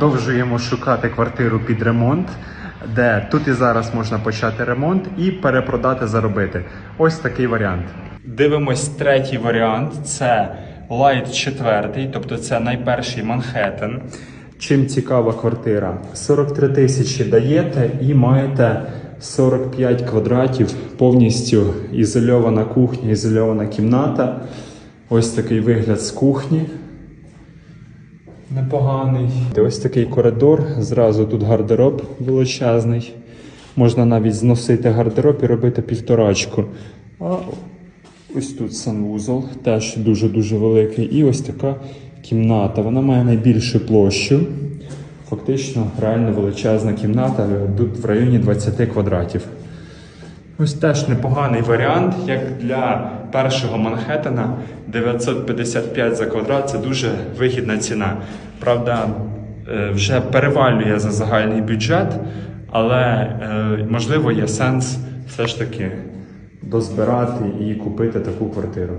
Продовжуємо шукати квартиру під ремонт, де тут і зараз можна почати ремонт і перепродати заробити. Ось такий варіант. Дивимось третій варіант. Це Light 4, тобто це найперший Манхеттен. Чим цікава квартира? 43 тисячі даєте і маєте 45 квадратів, повністю ізольована кухня, ізольована кімната. Ось такий вигляд з кухні. Непоганий. Ось такий коридор. Зразу тут гардероб величезний. Можна навіть зносити гардероб і робити півторачку. А ось тут санвузол, теж дуже-дуже великий. І ось така кімната. Вона має найбільшу площу. Фактично, реально величезна кімната, тут в районі 20 квадратів. Ось теж непоганий варіант, як для першого Манхеттена 955 за квадрат це дуже вигідна ціна. Правда, е, вже перевалює за загальний бюджет, але е, можливо є сенс все ж таки дозбирати і купити таку квартиру.